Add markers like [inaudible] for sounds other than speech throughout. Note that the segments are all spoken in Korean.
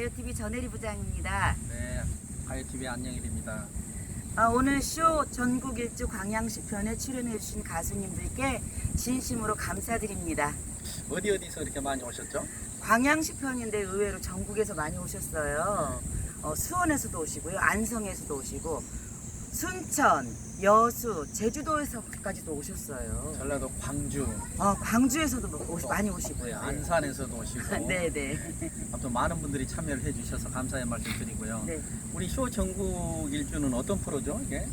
가요TV 전혜리 부장입니다. 네, 가요TV 안녕일입니다. 아, 오늘 쇼 전국 일주 광양시 편에 출연해주신 가수님들께 진심으로 감사드립니다. 어디 어디서 이렇게 많이 오셨죠? 광양시 편인데 의외로 전국에서 많이 오셨어요. 어, 수원에서도 오시고요, 안성에서도 오시고, 순천, 여수, 제주도에서까지도 오셨어요. 전라도 광주, 어, 광주에서도 오시- 많이 네, 오시고요. 안산에서도 오시고, 네네. 아무튼 많은 분들이 참여를 해주셔서 감사의 말씀 드리고요. 네. 우리 쇼 전국 일주는 어떤 프로죠? 이게?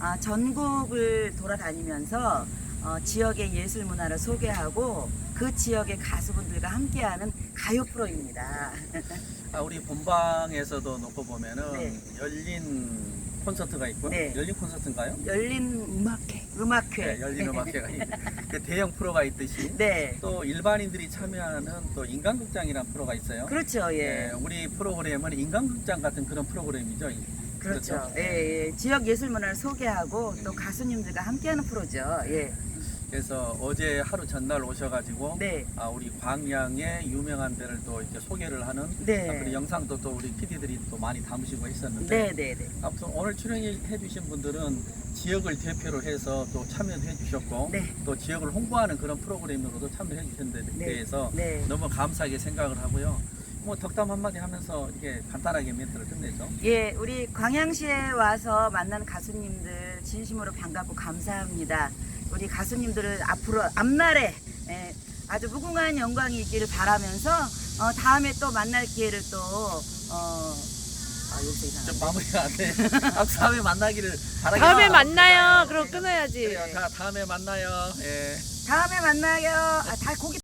아, 전국을 돌아다니면서 어, 지역의 예술 문화를 소개하고 그 지역의 가수분들과 함께하는 가요 프로입니다. [laughs] 아, 우리 본방에서도 놓고 보면은 네. 열린 콘서트가 있고, 네. 열린 콘서트인가요? 열린 음악회, 음악회. 네, 열린 음악회가 있고, 그 대형 프로가 있듯이 [laughs] 네. 또 일반인들이 참여하는 또 인간극장이라는 프로가 있어요. 그렇죠, 예, 예. 우리 프로그램은 인간극장 같은 그런 프로그램이죠. 그렇죠. 예, 예. 지역 예술 문화를 소개하고 또 네. 가수님들과 함께하는 프로죠. 예. 그래서 어제 하루 전날 오셔가지고 네. 아, 우리 광양의 유명한 데를 또 이렇게 소개를 하는 네. 아, 그리고 영상도 또 우리 PD들이 또 많이 담으시고 했었는데 네, 네, 네. 아무튼 오늘 출연해 주신 분들은 지역을 대표로 해서 또 참여해 주셨고 네. 또 지역을 홍보하는 그런 프로그램으로도 참여해 주신 데 네. 대해서 네. 너무 감사하게 생각을 하고요. 뭐 덕담 한마디 하면서 이렇게 간단하게 멘트를 끝내죠. 예, 우리 광양시에 와서 만난 가수님들 진심으로 반갑고 감사합니다. 우리 가수님들을 앞으로 앞날에 예, 아주 무궁한 영광이 있기를 바라면서 어, 다음에 또 만날 기회를 또 어, 아, 이상하네. 좀 마무리가 안 돼. [laughs] 아, 다음에 만나기를 바라겠습니다. 다음에 만나요. 그럼 끊어야지. 그래요. 다, 다음에 만나요. 예. 다음에 만나요. 아, 다 고기